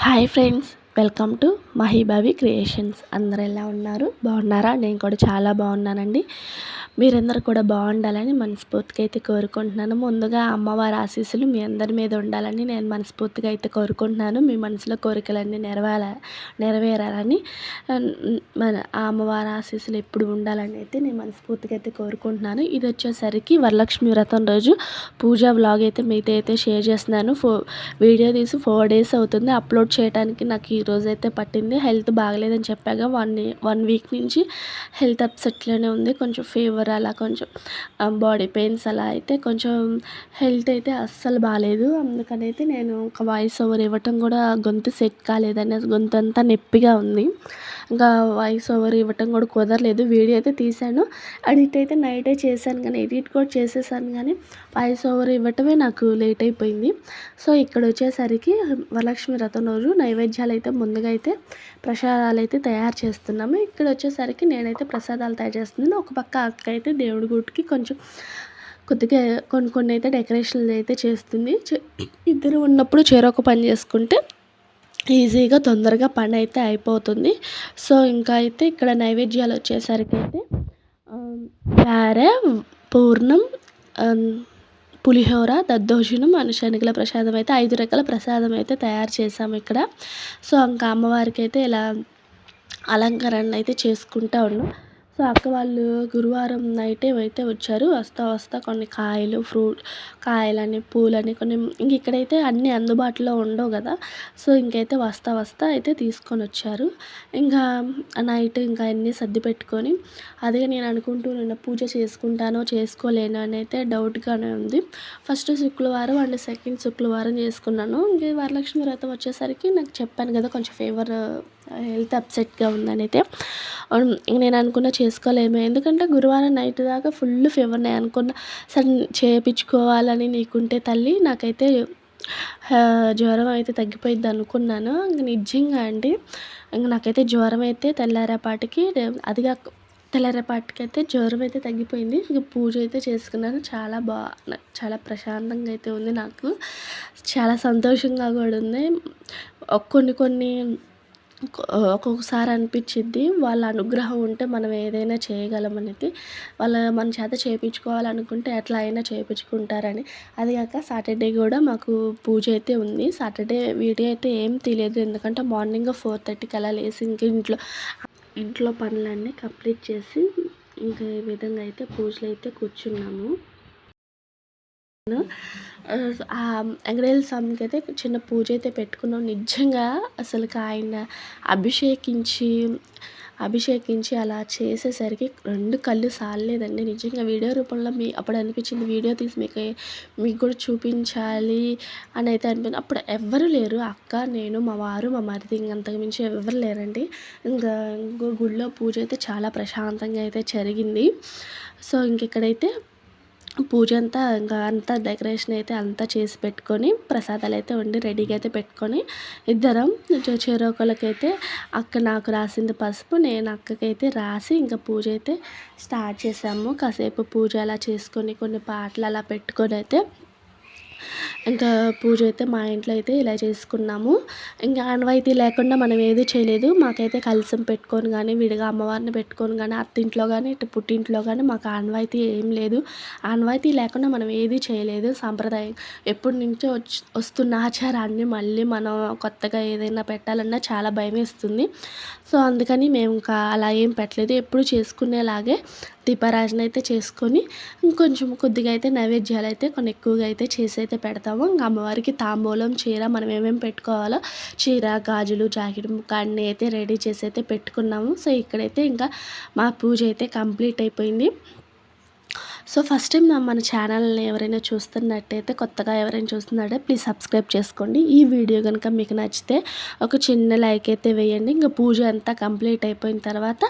Hi friends welcome to Mahibavi creations. అందరు ఎలా ఉన్నారు? బాగున్నారా? నేను కూడా చాలా బాగున్నానండి. మీరందరూ కూడా బాగుండాలని మనస్ఫూర్తిగా అయితే కోరుకుంటున్నాను. ముందుగా అమ్మవారి ఆశీస్సులు మీ అందరి మీద ఉండాలని నేను మనస్ఫూర్తిగా అయితే కోరుకుంటున్నాను. మీ మనసులో కోరికలన్నీ నెరవేర నెరవేరాలని మన ఆ అమ్మవారి ఆశీస్సులు ఎప్పుడు ఉండాలని అయితే నేను మనస్ఫూర్తిగా అయితే కోరుకుంటున్నాను. ఇది వచ్చేసరికి వరలక్ష్మి వ్రతం రోజు పూజా వ్లాగ్ అయితే మీతో అయితే షేర్ చేస్తున్నాను. ఫో వీడియో తీసి ఫోర్ డేస్ అవుతుంది. అప్లోడ్ చేయడానికి నాకు ఈ రోజు అయితే పట్టింది. హెల్త్ బాగలేదని చెప్పాగా వన్ వన్ వీక్ నుంచి హెల్త్ అప్సెట్లోనే ఉంది. కొంచెం ఫీవర్ ఫీవర్ అలా కొంచెం బాడీ పెయిన్స్ అలా అయితే కొంచెం హెల్త్ అయితే అస్సలు బాగాలేదు అందుకనైతే నేను ఒక వాయిస్ ఓవర్ ఇవ్వటం కూడా గొంతు సెట్ కాలేదని గొంతు అంతా నొప్పిగా ఉంది. ఇంకా వాయిస్ ఓవర్ ఇవ్వటం కూడా కుదరలేదు. వీడియో అయితే తీశాను. ఎడిట్ అయితే నైటే చేశాను కానీ ఎడిట్ కూడా చేసేసాను కానీ వాయిస్ ఓవర్ ఇవ్వటమే నాకు లేట్ అయిపోయింది. సో ఇక్కడ వచ్చేసరికి వరలక్ష్మి రథం రోజు నైవేద్యాలు అయితే ముందుగా అయితే ప్రసాదాలు అయితే తయారు చేస్తున్నాము. ఇక్కడ వచ్చేసరికి నేనైతే ప్రసాదాలు తయారు చేస్తున్నాను. ఒక పక్క అక్క అయితే దేవుడి గుడికి కొంచెం కొద్దిగా కొన్ని కొన్ని అయితే డెకరేషన్లు అయితే చేస్తుంది. ఇద్దరు ఉన్నప్పుడు చేరొక పని చేసుకుంటే ఈజీగా తొందరగా పని అయితే అయిపోతుంది. సో ఇంకా అయితే ఇక్కడ నైవేద్యాలు వచ్చేసరికి అయితే వేరే పూర్ణం పులిహోర దద్దోజనం మన ప్రసాదం అయితే ఐదు రకాల ప్రసాదం అయితే తయారు చేసాము ఇక్కడ. సో ఇంకా అమ్మవారికి అయితే ఇలా అలంకరణ అయితే చేసుకుంటా ఉన్నాం. సో అక్క వాళ్ళు గురువారం నైటే అయితే వచ్చారు. వస్తా వస్తా కొన్ని కాయలు ఫ్రూట్ కాయలని పూలని కొన్ని ఇంక ఇక్కడైతే అన్నీ అందుబాటులో ఉండవు కదా. సో ఇంకైతే వస్తా వస్తా అయితే తీసుకొని వచ్చారు. ఇంకా నైట్ ఇంకా అన్నీ సర్ది పెట్టుకొని అదే నేను అనుకుంటూ నిన్న పూజ చేసుకుంటానో చేసుకోలేనో అని అయితే డౌట్గానే ఉంది. ఫస్ట్ శుక్రవారం అండ్ సెకండ్ శుక్రవారం చేసుకున్నాను. ఇంక వరలక్ష్మి వ్రతం వచ్చేసరికి నాకు చెప్పాను కదా కొంచెం ఫేవర్ హెల్త్ అప్సెట్గా ఉందని అయితే నేను అనుకున్న చేసుకోలేము. ఎందుకంటే గురువారం నైట్ దాకా ఫుల్ ఫీవర్ నేను అనుకున్న సరే చేయించుకోవాలని నీకుంటే తల్లి నాకైతే జ్వరం అయితే తగ్గిపోయింది అనుకున్నాను. నిజంగా అండి ఇంక నాకైతే జ్వరం అయితే తెల్లారేపాటికి అది కాక తెల్లారేపాటికి అయితే జ్వరం అయితే తగ్గిపోయింది. ఇంక పూజ అయితే చేసుకున్నాను. చాలా బా చాలా ప్రశాంతంగా అయితే ఉంది నాకు. చాలా సంతోషంగా కూడా ఉంది. కొన్ని కొన్ని ఒక్కొక్కసారి అనిపించిద్ది వాళ్ళ అనుగ్రహం ఉంటే మనం ఏదైనా చేయగలం అనేది. వాళ్ళ మన చేత చేయించుకోవాలనుకుంటే ఎట్లా అయినా చేయించుకుంటారని అది కాక సాటర్డే కూడా మాకు పూజ అయితే ఉంది. సాటర్డే వీడియో అయితే ఏం తెలియదు ఎందుకంటే మార్నింగ్ ఫోర్ థర్టీకి అలా లేసి ఇంక ఇంట్లో ఇంట్లో పనులన్నీ కంప్లీట్ చేసి ఇంకా ఈ విధంగా అయితే పూజలు అయితే కూర్చున్నాము. ఆ వెంకటేశ్వర స్వామికి అయితే చిన్న పూజ అయితే పెట్టుకున్నాం. నిజంగా అసలు ఆయన అభిషేకించి అభిషేకించి అలా చేసేసరికి రెండు కళ్ళు సాలలేదండి. నిజంగా వీడియో రూపంలో మీ అప్పుడు అనిపించింది వీడియో తీసి మీకు మీకు కూడా చూపించాలి అని అయితే అనిపించింది అప్పుడు ఎవ్వరు లేరు. అక్క నేను మా వారు మా మరిది ఇంకంతకు మించి ఎవరు లేరండి. ఇంకా ఇంకో గుడిలో పూజ అయితే చాలా ప్రశాంతంగా అయితే జరిగింది. సో ఇంకెక్కడైతే పూజ అంతా ఇంకా అంతా డెకరేషన్ అయితే అంతా చేసి పెట్టుకొని ప్రసాదాలు అయితే వండి రెడీగా అయితే పెట్టుకొని ఇద్దరం చెరోకలకైతే అక్క నాకు రాసింది పసుపు నేను అక్కకైతే రాసి ఇంకా పూజ అయితే స్టార్ట్ చేసాము. కాసేపు పూజ అలా చేసుకొని కొన్ని పాటలు అలా పెట్టుకొని అయితే ఇంకా పూజ అయితే మా ఇంట్లో అయితే ఇలా చేసుకున్నాము. ఇంకా ఆనవాయితీ లేకుండా మనం ఏది చేయలేదు. మాకైతే కలిసం పెట్టుకొని కానీ విడిగా అమ్మవారిని పెట్టుకొని కానీ అత్తింట్లో కానీ ఇటు పుట్టింట్లో కానీ మాకు ఆనవాయితీ ఏం లేదు. ఆనవాయితీ లేకుండా మనం ఏది చేయలేదు. సాంప్రదాయం ఎప్పటి నుంచో వచ్చి వస్తున్న ఆచారాన్ని మళ్ళీ మనం కొత్తగా ఏదైనా పెట్టాలన్నా చాలా భయం వేస్తుంది సో అందుకని మేము ఇంకా అలా ఏం పెట్టలేదు. ఎప్పుడు చేసుకునేలాగే దీపారాజన అయితే చేసుకొని ఇంకొంచెం కొద్దిగా అయితే నైవేద్యాలు అయితే కొన్ని ఎక్కువగా అయితే చేసే అయితే పెడతాము. ఇంకా అమ్మవారికి తాంబూలం చీర మనం ఏమేమి పెట్టుకోవాలో చీర గాజులు జాకెట్ ముక్క అన్నీ అయితే రెడీ చేసి అయితే పెట్టుకున్నాము. సో ఇక్కడైతే ఇంకా మా పూజ అయితే కంప్లీట్ అయిపోయింది. సో ఫస్ట్ టైం మన ఛానల్ని ఎవరైనా చూస్తున్నట్టయితే కొత్తగా ఎవరైనా చూస్తున్నట్టే ప్లీజ్ సబ్స్క్రైబ్ చేసుకోండి. ఈ వీడియో కనుక మీకు నచ్చితే ఒక చిన్న లైక్ అయితే వేయండి. ఇంకా పూజ అంతా కంప్లీట్ అయిపోయిన తర్వాత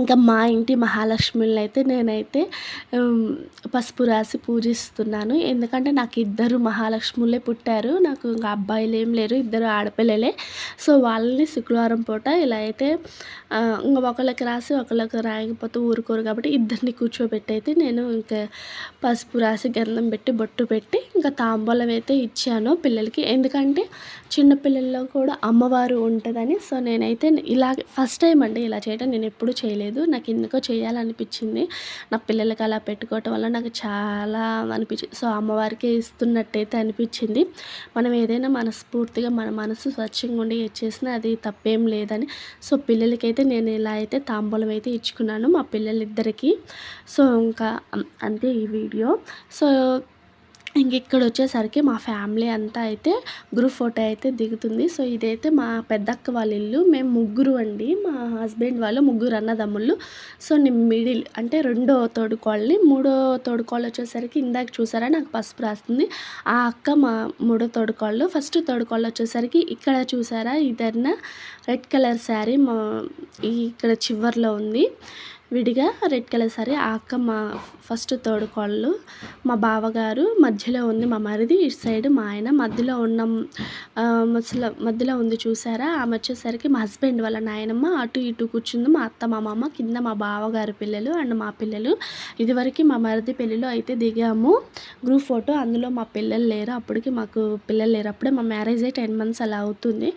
ఇంకా మా ఇంటి మహాలక్ష్మిని అయితే నేనైతే పసుపు రాసి పూజిస్తున్నాను. ఎందుకంటే నాకు ఇద్దరు మహాలక్ష్ములే పుట్టారు. నాకు ఇంకా అబ్బాయిలు ఏం లేరు ఇద్దరు ఆడపిల్లలే. సో వాళ్ళని శుక్రవారం పూట ఇలా అయితే ఇంకా ఒకళ్ళకి రాసి ఒకళ్ళకి రాయకపోతే ఊరుకోరు కాబట్టి ఇద్దరిని కూర్చోబెట్టి అయితే నేను ఇంకా పసుపు రాసి గంధం పెట్టి బొట్టు పెట్టి ఇంకా తాంబూలం అయితే ఇచ్చాను పిల్లలకి. ఎందుకంటే చిన్నపిల్లల్లో కూడా అమ్మవారు ఉంటుందని. సో నేనైతే ఇలా ఫస్ట్ టైం అండి ఇలా చేయడం నేను ఎప్పుడూ చేయలేదు. నాకు ఎందుకో చేయాలనిపించింది. నా పిల్లలకి అలా పెట్టుకోవటం వల్ల నాకు చాలా అనిపించింది సో అమ్మవారికి ఇస్తున్నట్టయితే అనిపించింది. మనం ఏదైనా మనస్ఫూర్తిగా మన మనసు స్వచ్ఛంగా ఉండి చేసినా అది తప్పేం లేదని. సో పిల్లలకైతే నేను ఇలా అయితే తాంబూలం అయితే ఇచ్చుకున్నాను మా పిల్లలిద్దరికీ. సో ఇంకా అంతే ఈ వీడియో. సో ఇంక ఇక్కడ వచ్చేసరికి మా ఫ్యామిలీ అంతా అయితే గ్రూప్ ఫోటో అయితే దిగుతుంది. సో ఇదైతే మా పెద్దక్క వాళ్ళ ఇల్లు. మేము ముగ్గురు అండి. మా హస్బెండ్ వాళ్ళు ముగ్గురు అన్నదమ్ముళ్ళు. సో నేను మిడిల్ అంటే రెండో తోడుకోళ్ళని మూడో తోడుకోళ్ళు వచ్చేసరికి ఇందాక చూసారా? నాకు పసుపు రాస్తుంది. ఆ అక్క మా మూడో తోడుకోళ్ళు ఫస్ట్ తోడుకోళ్ళు వచ్చేసరికి ఇక్కడ చూసారా? ఇదన్న రెడ్ కలర్ శారీ మా ఇక్కడ చివర్లో ఉంది. విడిగా రెడ్ కలర్ సారీ. ఆ అక్క మా ఫస్ట్ తోడుకోళ్ళు మా బావగారు మధ్యలో ఉంది మా మరిది ఇటు సైడ్ మా ఆయన మధ్యలో ఉన్న ముసలి మధ్యలో ఉంది చూసారా? ఆమె వచ్చేసరికి మా హస్బెండ్ వాళ్ళ నాయనమ్మ అటు ఇటు కూర్చుంది మా అత్త మా మామ కింద మా బావగారు పిల్లలు అండ్ మా పిల్లలు. ఇదివరకు మా మరిది పెళ్ళిలో అయితే దిగాము. గ్రూప్ ఫోటో అందులో మా పిల్లలు లేరు. అప్పటికి మాకు పిల్లలు లేరు. అప్పుడే మా మ్యారేజ్ అయ్యి టెన్ మంత్స్ అలా అవుతుంది.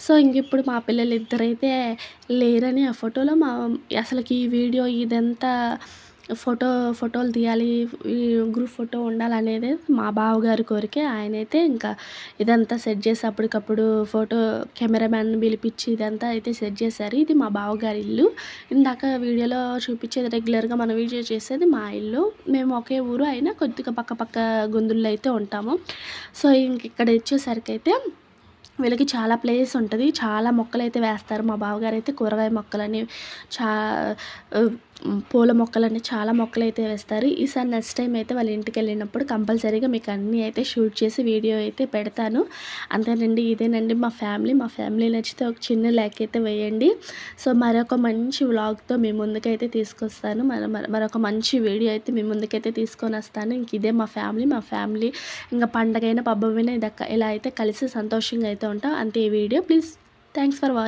సో ఇంక ఇప్పుడు మా పిల్లలు ఇద్దరైతే లేరని ఆ ఫోటోలో మా అసలుకి ఈ వీడియో ఇదంతా ఫోటో ఫోటోలు తీయాలి ఈ గ్రూప్ ఫోటో ఉండాలనేది మా బావగారి కోరికే. ఆయనైతే ఇంకా ఇదంతా సెట్ చేసి అప్పటికప్పుడు ఫోటో కెమెరామ్యాన్ పిలిపించి ఇదంతా అయితే సెట్ చేశారు. ఇది మా బావగారి ఇల్లు. ఇందాక వీడియోలో చూపించేది రెగ్యులర్గా మనం వీడియో చేసేది మా ఇల్లు. మేము ఒకే ఊరు అయినా కొద్దిగా పక్క పక్క గొంతుల్లో అయితే ఉంటాము. సో ఇంక ఇక్కడ వచ్చేసరికి అయితే వీళ్ళకి చాలా ప్లేస్ ఉంటుంది. చాలా మొక్కలు అయితే వేస్తారు. మా బావగారు అయితే కూరగాయ మొక్కలని చా పూల మొక్కలని చాలా మొక్కలు అయితే వేస్తారు. ఈసారి నెక్స్ట్ టైం అయితే వాళ్ళ ఇంటికి వెళ్ళినప్పుడు కంపల్సరీగా మీకు అన్నీ అయితే షూట్ చేసి వీడియో అయితే పెడతాను. అంతేనండి ఇదేనండి మా ఫ్యామిలీ. మా ఫ్యామిలీ నచ్చితే ఒక చిన్న లైక్ అయితే వేయండి. సో మరొక మంచి వ్లాగ్తో మీ ముందుకైతే తీసుకొస్తాను. మరొక మంచి వీడియో అయితే మీ ముందుకైతే తీసుకొని వస్తాను. ఇంక ఇదే మా ఫ్యామిలీ. మా ఫ్యామిలీ ఇంకా పండగైన పబ్బమైనా ఇదక్క ఇలా అయితే కలిసి సంతోషంగా అయితే ఉంటాం అంతే ఈ video. Please thanks for watching